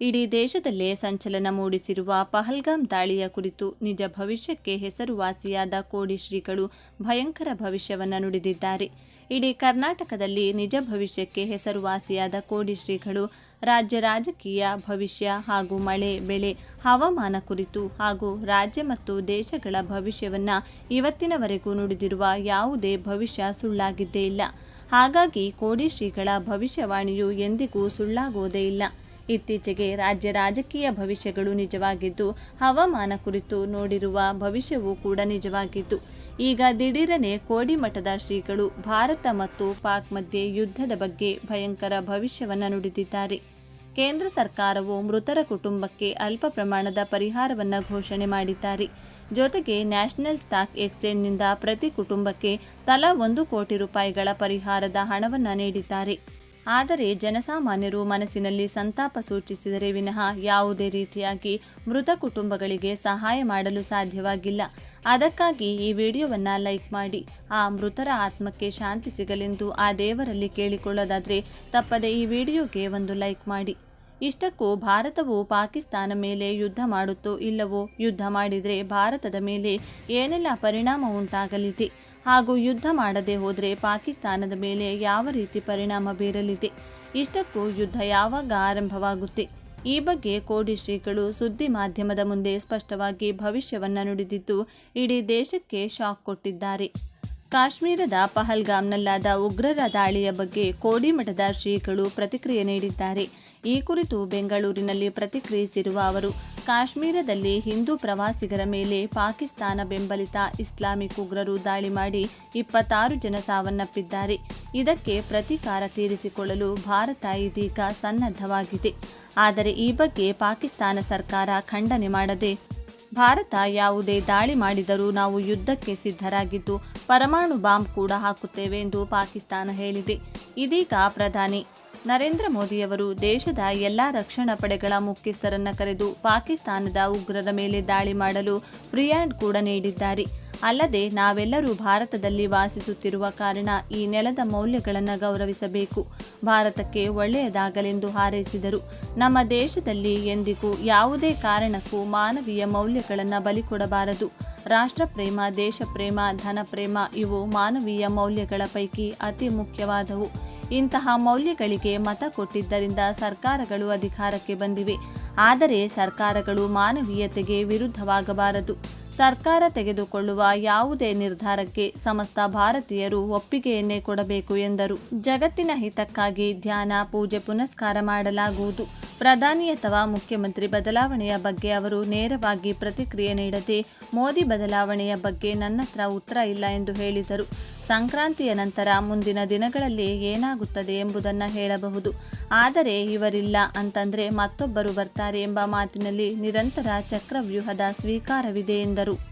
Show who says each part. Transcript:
Speaker 1: ಇಡೀ ದೇಶದಲ್ಲೇ ಸಂಚಲನ ಮೂಡಿಸಿರುವ ಪಹಲ್ಗಾಮ್ ದಾಳಿಯ ಕುರಿತು ನಿಜ ಭವಿಷ್ಯಕ್ಕೆ ಹೆಸರುವಾಸಿಯಾದ ಕೋಡಿ ಶ್ರೀಗಳು ಭಯಂಕರ ಭವಿಷ್ಯವನ್ನು ನುಡಿದಿದ್ದಾರೆ. ಇಡೀ ಕರ್ನಾಟಕದಲ್ಲಿ ನಿಜ ಭವಿಷ್ಯಕ್ಕೆ ಹೆಸರುವಾಸಿಯಾದ ಕೋಡಿ ಶ್ರೀಗಳು ರಾಜ್ಯ ರಾಜಕೀಯ, ಭವಿಷ್ಯ ಹಾಗೂ ಮಳೆ, ಬೆಳೆ, ಹವಾಮಾನ ಕುರಿತು ಹಾಗೂ ರಾಜ್ಯ ಮತ್ತು ದೇಶಗಳ ಭವಿಷ್ಯವನ್ನು ಇವತ್ತಿನವರೆಗೂ ನುಡಿದಿರುವ ಯಾವುದೇ ಭವಿಷ್ಯ ಸುಳ್ಳಾಗಿದ್ದೇ ಇಲ್ಲ. ಹಾಗಾಗಿ ಕೋಡಿ ಶ್ರೀಗಳ ಭವಿಷ್ಯವಾಣಿಯು ಎಂದಿಗೂ ಸುಳ್ಳಾಗುವುದೇ ಇಲ್ಲ. ಇತ್ತೀಚೆಗೆ ರಾಜ್ಯ ರಾಜಕೀಯ ಭವಿಷ್ಯಗಳು ನಿಜವಾಗಿದ್ದು, ಹವಾಮಾನ ಕುರಿತು ನೋಡಿರುವ ಭವಿಷ್ಯವೂ ಕೂಡ ನಿಜವಾಗಿದ್ದು. ಈಗ ದಿಢೀರನೆ ಕೋಡಿಮಠದ ಶ್ರೀಗಳು ಭಾರತ ಮತ್ತು ಪಾಕ್ ಮಧ್ಯೆ ಯುದ್ಧದ ಬಗ್ಗೆ ಭಯಂಕರ ಭವಿಷ್ಯವನ್ನು ನುಡಿದಿದ್ದಾರೆ. ಕೇಂದ್ರ ಸರ್ಕಾರವು ಮೃತರ ಕುಟುಂಬಕ್ಕೆ ಅಲ್ಪ ಪ್ರಮಾಣದ ಪರಿಹಾರವನ್ನು ಘೋಷಣೆ ಮಾಡಿದ್ದಾರೆ. ಜೊತೆಗೆ ನ್ಯಾಷನಲ್ ಸ್ಟಾಕ್ ಎಕ್ಸ್ಚೇಂಜ್ನಿಂದ ಪ್ರತಿ ಕುಟುಂಬಕ್ಕೆ ತಲಾ ಒಂದು ಕೋಟಿ ರೂಪಾಯಿಗಳ ಪರಿಹಾರದ ಹಣವನ್ನು ನೀಡಿದ್ದಾರೆ. ಆದರೆ ಜನಸಾಮಾನ್ಯರು ಮನಸ್ಸಿನಲ್ಲಿ ಸಂತಾಪ ಸೂಚಿಸಿದರೆ ವಿನಃ ಯಾವುದೇ ರೀತಿಯಾಗಿ ಮೃತ ಕುಟುಂಬಗಳಿಗೆ ಸಹಾಯ ಮಾಡಲು ಸಾಧ್ಯವಾಗಿಲ್ಲ. ಅದಕ್ಕಾಗಿ ಈ ವಿಡಿಯೋವನ್ನು ಲೈಕ್ ಮಾಡಿ, ಆ ಮೃತರ ಆತ್ಮಕ್ಕೆ ಶಾಂತಿ ಸಿಗಲೆಂದು ಆ ದೇವರಲ್ಲಿ ಕೇಳಿಕೊಳ್ಳೋದಾದರೆ ತಪ್ಪದೆ ಈ ವಿಡಿಯೋಗೆ ಒಂದು ಲೈಕ್ ಮಾಡಿ. ಇಷ್ಟಕ್ಕೂ ಭಾರತವು ಪಾಕಿಸ್ತಾನ ಮೇಲೆ ಯುದ್ಧ ಮಾಡುತ್ತೋ ಇಲ್ಲವೋ ಯುದ್ಧ ಮಾಡಿದರೆ ಭಾರತದ ಮೇಲೆ ಏನೆಲ್ಲ ಪರಿಣಾಮ ಉಂಟಾಗಲಿದೆ? ಹಾಗೂ ಯುದ್ಧ ಮಾಡದೇ ಹೋದರೆ ಪಾಕಿಸ್ತಾನದ ಮೇಲೆ ಯಾವ ರೀತಿ ಪರಿಣಾಮ ಬೀರಲಿದೆ? ಇಷ್ಟಕ್ಕೂ ಯುದ್ಧ ಯಾವಾಗ ಆರಂಭವಾಗುತ್ತೆ? ಈ ಬಗ್ಗೆ ಕೋಡಿ ಶ್ರೀಗಳು ಸುದ್ದಿ ಮಾಧ್ಯಮದ ಮುಂದೆ ಸ್ಪಷ್ಟವಾಗಿ ಭವಿಷ್ಯವನ್ನು ನುಡಿದಿದ್ದು ಇಡೀ ದೇಶಕ್ಕೆ ಶಾಕ್ ಕೊಟ್ಟಿದ್ದಾರೆ. ಕಾಶ್ಮೀರದ ಪಹಲ್ಗಾಮ್ನಲ್ಲಾದ ಉಗ್ರರ ದಾಳಿಯ ಬಗ್ಗೆ ಕೋಡಿಮಠದ ಶ್ರೀಗಳು ಪ್ರತಿಕ್ರಿಯೆ ನೀಡಿದ್ದಾರೆ. ಈ ಕುರಿತು ಬೆಂಗಳೂರಿನಲ್ಲಿ ಪ್ರತಿಕ್ರಿಯಿಸಿರುವ ಅವರು ಕಾಶ್ಮೀರದಲ್ಲಿ ಹಿಂದೂ ಪ್ರವಾಸಿಗರ ಮೇಲೆ ಪಾಕಿಸ್ತಾನ ಬೆಂಬಲಿತ ಇಸ್ಲಾಮಿಕ್ ಉಗ್ರರು ದಾಳಿ ಮಾಡಿ ಇಪ್ಪತ್ತಾರು ಜನ ಸಾವನ್ನಪ್ಪಿದ್ದಾರೆ. ಇದಕ್ಕೆ ಪ್ರತೀಕಾರ ತೀರಿಸಿಕೊಳ್ಳಲು ಭಾರತ ಇದೀಗ ಸನ್ನದ್ಧವಾಗಿದೆ. ಆದರೆ ಈ ಬಗ್ಗೆ ಪಾಕಿಸ್ತಾನ ಸರ್ಕಾರ ಖಂಡನೆ ಮಾಡದೆ, ಭಾರತ ಯಾವುದೇ ದಾಳಿ ಮಾಡಿದರೂ ನಾವು ಯುದ್ಧಕ್ಕೆ ಸಿದ್ಧರಾಗಿದ್ದು, ಪರಮಾಣು ಬಾಂಬ್ ಕೂಡ ಹಾಕುತ್ತೇವೆ ಎಂದು ಪಾಕಿಸ್ತಾನ ಹೇಳಿದೆ. ಇದೀಗ ಪ್ರಧಾನಿ ನರೇಂದ್ರ ಮೋದಿಯವರು ದೇಶದ ಎಲ್ಲ ರಕ್ಷಣಾ ಪಡೆಗಳ ಮುಖ್ಯಸ್ಥರನ್ನ ಕರೆದು ಪಾಕಿಸ್ತಾನದ ಉಗ್ರರ ಮೇಲೆ ದಾಳಿ ಮಾಡಲು ಫ್ರೀ ಕೂಡ ನೀಡಿದ್ದಾರೆ. ಅಲ್ಲದೆ ನಾವೆಲ್ಲರೂ ಭಾರತದಲ್ಲಿ ವಾಸಿಸುತ್ತಿರುವ ಕಾರಣ ಈ ನೆಲದ ಮೌಲ್ಯಗಳನ್ನು ಗೌರವಿಸಬೇಕು. ಭಾರತಕ್ಕೆ ಒಳ್ಳೆಯದಾಗಲೆಂದು ಹಾರೈಸಿದರು. ನಮ್ಮ ದೇಶದಲ್ಲಿ ಎಂದಿಗೂ ಯಾವುದೇ ಕಾರಣಕ್ಕೂ ಮಾನವೀಯ ಮೌಲ್ಯಗಳನ್ನು ಬಲಿಕೊಡಬಾರದು ಪ್ರೇಮ, ಧನ ಪ್ರೇಮ ಇವು ಮಾನವೀಯ ಮೌಲ್ಯಗಳ ಪೈಕಿ ಅತಿ ಮುಖ್ಯವಾದವು. ಇಂತಹ ಮೌಲ್ಯಗಳಿಗೆ ಮತ ಕೊಟ್ಟಿದ್ದರಿಂದ ಸರ್ಕಾರಗಳು ಅಧಿಕಾರಕ್ಕೆ ಬಂದಿವೆ. ಆದರೆ ಸರ್ಕಾರಗಳು ಮಾನವೀಯತೆಗೆ ವಿರುದ್ಧವಾಗಬಾರದು. ಸರ್ಕಾರ ತೆಗೆದುಕೊಳ್ಳುವ ಯಾವುದೇ ನಿರ್ಧಾರಕ್ಕೆ ಸಮಸ್ತ ಭಾರತೀಯರು ಒಪ್ಪಿಗೆಯನ್ನೇ ಕೊಡಬೇಕು ಎಂದರು. ಜಗತ್ತಿನ ಹಿತಕ್ಕಾಗಿ ಧ್ಯಾನ, ಪೂಜೆ, ಪುನಸ್ಕಾರ ಮಾಡಲಾಗುವುದು. ಪ್ರಧಾನಿ ಅಥವಾ ಮುಖ್ಯಮಂತ್ರಿ ಬದಲಾವಣೆಯ ಬಗ್ಗೆ ಅವರು ನೇರವಾಗಿ ಪ್ರತಿಕ್ರಿಯೆ ನೀಡದೆ, ಮೋದಿ ಬದಲಾವಣೆಯ ಬಗ್ಗೆ ನನ್ನತ್ರ ಉತ್ತರ ಇಲ್ಲ ಎಂದು ಹೇಳಿದರು. ಸಂಕ್ರಾಂತಿಯ ನಂತರ ಮುಂದಿನ ದಿನಗಳಲ್ಲಿ ಏನಾಗುತ್ತದೆ ಎಂಬುದನ್ನು ಹೇಳಬಹುದು. ಆದರೆ ಇವರಿಲ್ಲ ಅಂತಂದ್ರೆ ಮತ್ತೊಬ್ಬರು ಬರ್ತಾರೆ ಎಂಬ ಮಾತಿನಲ್ಲಿ ನಿರಂತರ ಚಕ್ರವ್ಯೂಹದ ಸ್ವೀಕಾರವಿದೆ ಎಂದರು. baru.